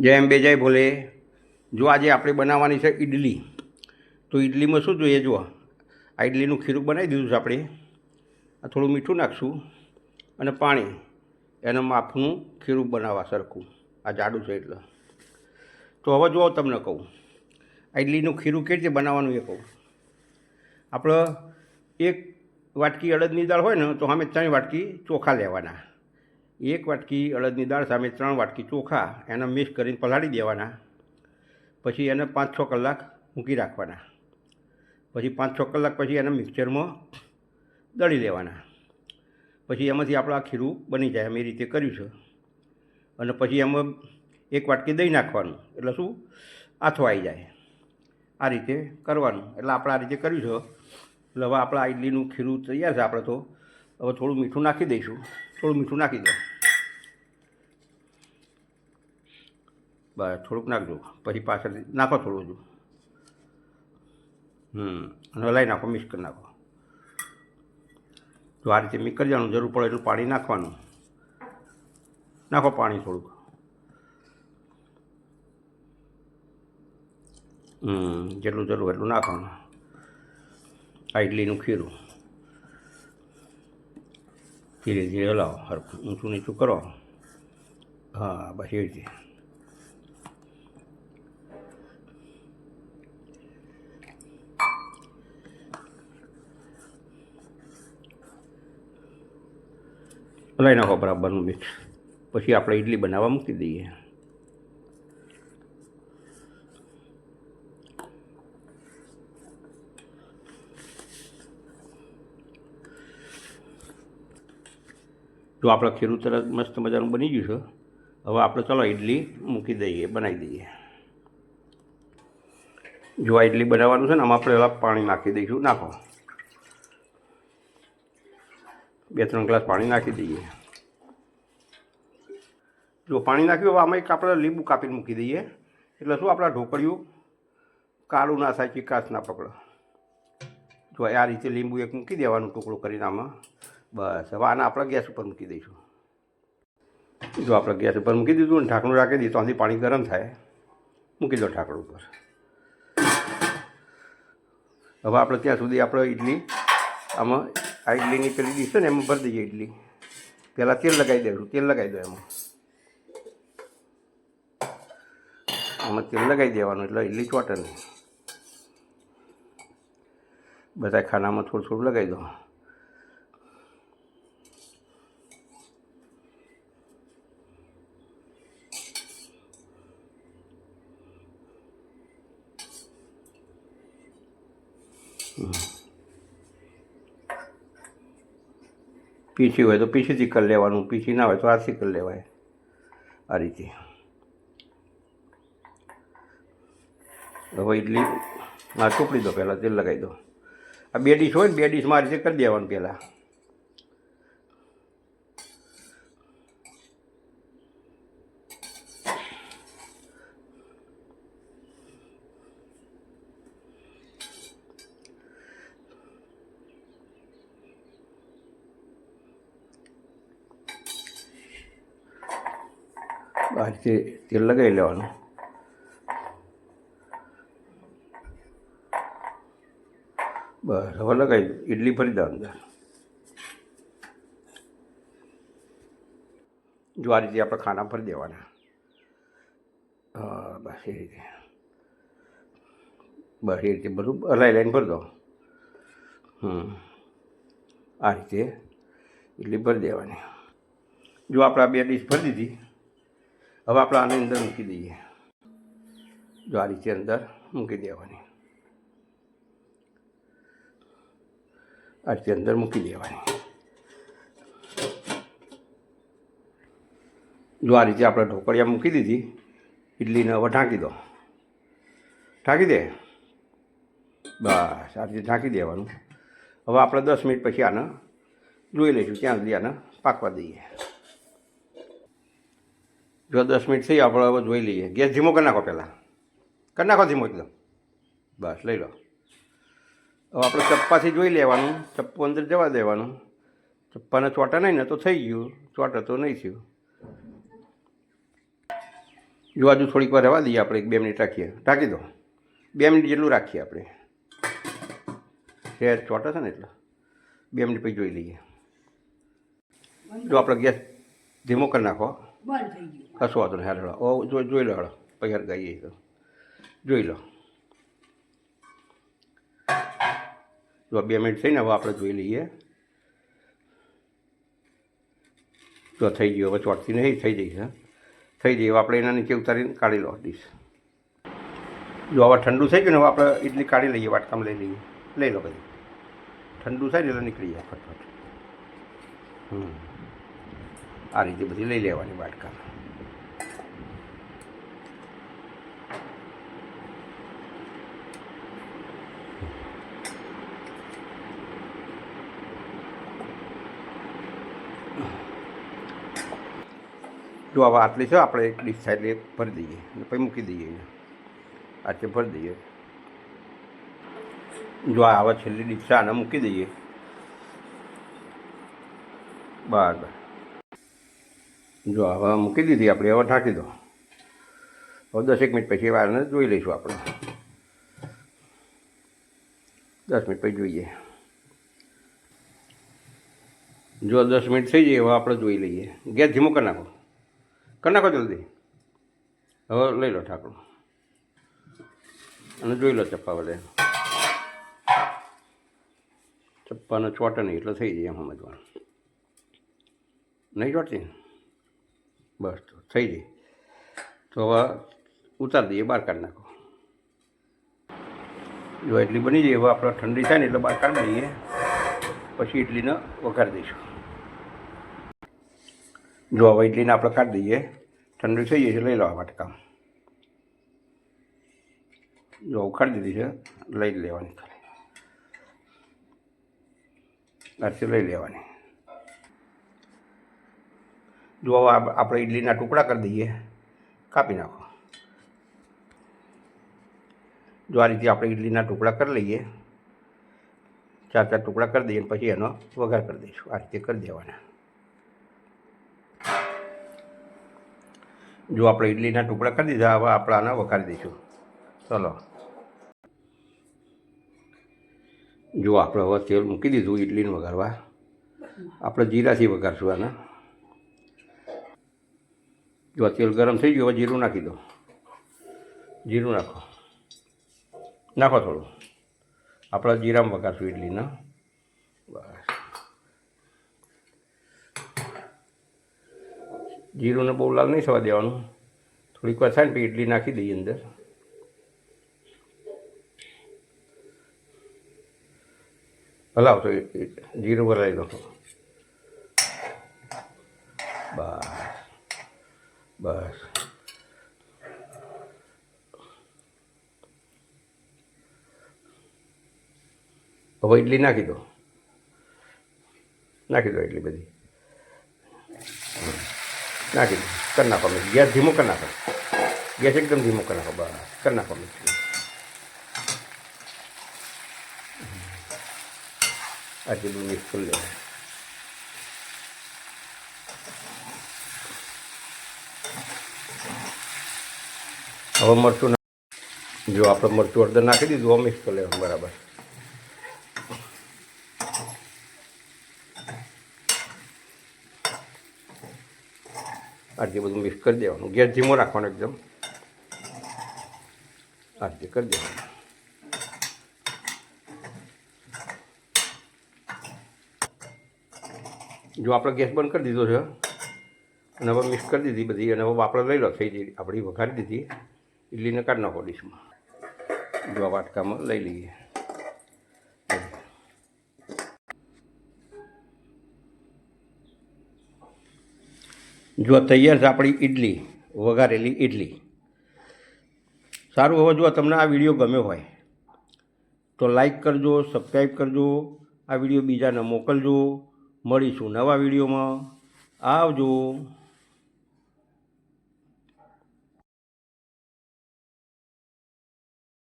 જય અંબે જય ભોલે. જો આજે આપણે બનાવવાની છે ઈડલી. તો ઈડલીમાં શું જોઈએ જુઓ. આ ઈડલીનું ખીરું બનાવી દીધું છે આપણે. આ થોડું મીઠું નાખશું અને પાણી. એના માફનું ખીરું બનાવવા સરખું. આ જાડું છે એટલે. તો હવે જુઓ તમને કહું. આ ઈડલીનું ખીરું કેવી રીતે બનાવવાનું એ કહું. આપણે એક વાટકી અડદની દાળ હોય ને તો સામે ત્રણ વાટકી ચોખા લેવાના. એક વાટકી અડદની દાળ સામે ત્રણ વાટકી ચોખા, એને મિક્સ કરીને પલાળી દેવાના. પછી એને પાંચ છ કલાક મૂકી રાખવાના. પછી પાંચ છ કલાક પછી એને મિક્સરમાં દળી લેવાના. પછી એમાંથી આપણે આ ખીરું બની જાય અમે એ રીતે કર્યું છે. અને પછી એમાં એક વાટકી દહીં નાખવાનું. એટલે શું? આથો આવી જાય. આ રીતે કરવાનું. એટલે આપણે આ રીતે કર્યું છે. એટલે હવે આપણા ઇડલીનું ખીરું તૈયાર છે આપણે તો. હવે થોડું મીઠું નાખી દઈશું. થોડું મીઠું નાખી દો. બસ થોડુંક નાખજો. પછી પાછળ નાખો થોડું હજુ. હમ, અને હલાવી નાખો, મિક્સ કરી નાખો. જો આ રીતે મિક્સ કરી દેવાનું, જરૂર પડે એટલું પાણી નાખવાનું. નાખો પાણી થોડુંક. હમ, જેટલું જરૂર એટલું નાખવાનું. આ ઇડલીનું ખીરું. ધીરે ધીરે હલાવો. હરખું ઊંચું નીચું કરો. હા, બસ એવી રીતે. હલાવી નાખો બરાબરનું મિક્સ પછી આપણે ઇડલી બનાવવા મૂકી દઈએ. જો આપણે ખીરું તરત મસ્ત મજાનું બની ગયું છે, હવે આપણે ચાલો ઇડલી મૂકી દઈએ, બનાવી દઈએ. જો આ ઇડલી બનાવવાનું છે ને, આમાં આપણે પાણી નાખી દઈશું. નાખો. બે ત્રણ ગ્લાસ પાણી નાખી દઈએ. જો પાણી નાખ્યું, હવે આમાં એક આપણે લીંબુ કાપીને મૂકી દઈએ. એટલે શું આપણા ઢોકળિયું કાળું ના થાય ચિકાસ ના પકડે. જો આ રીતે લીંબુ એક મૂકી દેવાનું ટુકડો કરીને આમાં. બસ, હવે આને આપણે ગેસ ઉપર મૂકી દઈશું. જો આપણે ગેસ ઉપર મૂકી દીધું અને ઢાંકણું રાખી દીધું ત્યાંથી પાણી ગરમ થાય. મૂકી દો ઢાંકણું ઉપર. હવે આપણે ત્યાં સુધી આપણે ઇડલી આમાં આ ઇડલીની પેલી ડીશ છે ને એમાં ભરી દઈએ ઇડલી પહેલાં તેલ લગાવી દેવું, તેલ લગાવી દો એમાં. આમાં તેલ લગાવી દેવાનું એટલે ઇડલી ચોટે નહીં. બધા ખાનામાં થોડું થોડું લગાવી દો. પીછી હોય તો પીસીથી કરી લેવાનું પીછી ના હોય તો હાથથી કરી લેવાય. આ રીતે. હવે ઇડલી આ ટુકડી દો પહેલાં, તેલ લગાવી દો. આ બે ડીશ હોય ને, બે ડીશમાં આ રીતે કરી દેવાનું પહેલાં. આ રીતે તેલ લગાવી લેવાનું બસ હવે લગાવી ઇડલી ભરી દો અંદર જો આ રીતે આપણે ખાના ભરી દેવાના હા બસ એ રીતે બસ એ રીતે બધું હલાઈ લાઈને ભરી દો હમ આ રીતે ઇડલી ભરી દેવાની જો આપણે આ બે ડીશ ભરી દીધી હવે આપણે આની અંદર મૂકી દઈએ. જો આ રીતે અંદર મૂકી દેવાની. આ રીતે અંદર મૂકી દેવાની. જો આ રીતે આપણે ઢોકળિયા મૂકી દીધી ઇડલીને હવે ઢાંકી દો. ઢાંકી દે? બસ, આ રીતે ઢાંકી દેવાનું. હવે આપણે દસ મિનિટ પછી આને જોઈ લઈશું. ત્યાં સુધી આને પાકવા દઈએ. જો દસ મિનિટ થઈ, આપણે હવે જોઈ લઈએ. ગેસ ધીમો કરી નાખો પહેલાં. કરી નાખો ધીમો એકદમ. બસ, લઈ લો. હવે આપણે ચપ્પાથી જોઈ લેવાનું. ચપ્પુ અંદર જવા દેવાનું. ચપ્પાને ચોટા નહીં, ને તો થઈ ગયું. ચોટા તો નહીં થયું. જો હજુ થોડીક વાર રહેવા દઈએ આપણે, એક બે મિનિટ રાખીએ. ઢાંકી દો. બે મિનિટ જેટલું રાખીએ આપણે. શેર ચોટા છે ને એટલે. બે મિનિટ પછી જોઈ લઈએ. જો આપણે ગેસ ધીમો કરી નાખો. બંધ થઈ ગયું. કશો વાંધો નહીં હેડો ઓ જો જોઈ લો હેડો પછી ગાઈએ તો જોઈ લો જો બે મિનિટ થઈને હવે આપણે જોઈ લઈએ જો થઈ ગયો હવે ચોટતી નહીં થઈ જઈ છે થઈ જઈ હવે આપણે એના નીચે ઉતારીને કાઢી લો ડીશ જો હવે ઠંડુ થઈ ગયું ને હવે આપણે ઇડલી કાઢી લઈએ વાટકામાં લઈ લઈએ લઈ લો પછી ઠંડુ થાય ને એટલે નીકળી જાય ફટફટ હમ આ રીતે બધી લઈ લેવાની વાટકા જો હવે આટલી છે આપણે એક ડીશ થાય એટલે ભરી દઈએ. અને પછી મૂકી દઈએ આટલે ભરી દઈએ. જો આ આવા છેલ્લી ડીશ છે આને મૂકી દઈએ. બરાબર. જો હવે મૂકી દીધી, આપણે હવે ઢાંકી દો. હવે દસેક મિનિટ પછી વારને જોઈ લઈશું આપણે. દસ મિનિટ પછી જોઈએ. જો દસ મિનિટ થઈ જાય, હવે આપણે જોઈ લઈએ. ગેસ ધીમો કરી નાખો. કરી નાખો જલ્દી. હવે લઈ લો ઠાકડું અને જોઈ લો ચપ્પા વડે. ચપ્પાનો ચોટ નહીં, એટલે થઈ જાય એમ સમજવાનું. નહીં ચોટતી? બસ તો થઈ જાય. તો હવે ઉતારી દઈએ, બહાર કાઢી નાખો. જો એટલી બની જાય, હવે આપણે ઠંડી થાય ને એટલે બહાર કાઢી દઈએ. પછી ઇડલીને વઘારી દઈશું. જો હવે ઇડલીને આપણે કાઢી દઈએ, ઠંડી થઈ જશે લઈ લો આ વાટકા જો ઉખાડી દીધી છે, લઈ લેવાની ખાલી. આથી લઈ લેવાની. જો હવે આપણે ઇડલીના ટુકડા કરી દઈએ, કાપી નાખો. જો આ રીતે આપણે ઇડલીના ટુકડા કરી લઈએ ચાર ચાર ટુકડા કરી દઈએ પછી એનો વઘાર કરી દઈશું. આ રીતે કરી દેવાના. જો આપણે ઇડલીના ટુકડા કરી દીધા, હવે આપણે આને વઘારી દઈશું. ચલો. જો આપણે હવે તેલ મૂકી દીધું ઇડલીને વઘારવા. આપણે જીરાથી વઘારશું આને. જો તેલ ગરમ થઈ ગયું, હવે જીરું નાખી દો. જીરું નાખો. નાખો થોડું. આપણે જીરામાં વઘારશું ઇડલીના બસ જીરુંને બહુ લાલ નહીં થવા દેવાનું. થોડીક વાર થાય ને પછી ઇડલી નાખી દઈએ અંદર. હલાવ તો એ- એ જીરું ભરાઈ દો બસ બસ. હવે ઇડલી નાખી દો. નાખી દો ઇડલી બધી. નાખી કરી નાખો મિક્સ. ગેસ ધીમો કરી નાખો. ગેસ એકદમ ધીમો કરી નાખો. બસ. કરી નાખો મિક્સ. આ જેટલું મિક્સ કરી લેવાનું. હવે મરચું જો આપણે મરચું અડધર નાખી દીધું મિક્સ કરી લેવાનું બરાબર. આ બધું મિક્સ કરી દેવાનું. ગેસ ધીમો રાખવાનો એકદમ. આ કરી દેવાનું. જો આપણે ગેસ બંધ કરી દીધો છે, અને હવે મિક્સ કરી દીધી બધી, અને હવે આપણે લઈ લો, થઈ જઈ આપણી વઘારી દીધી. ઇડલીને કાઢી નાખો ડીશમાં. જો વાટકામાં લઈ લઈએ. જો તૈયાર છે આપણી ઇડલી વઘારેલી ઇડલી સારું હવે જો તમને આ વીડિયો ગમ્યો હોય, તો લાઈક કરજો, સબસ્ક્રાઈબ કરજો, આ વીડિયો બીજાને મોકલજો. મળીશું નવા વિડીયોમાં. આવજો.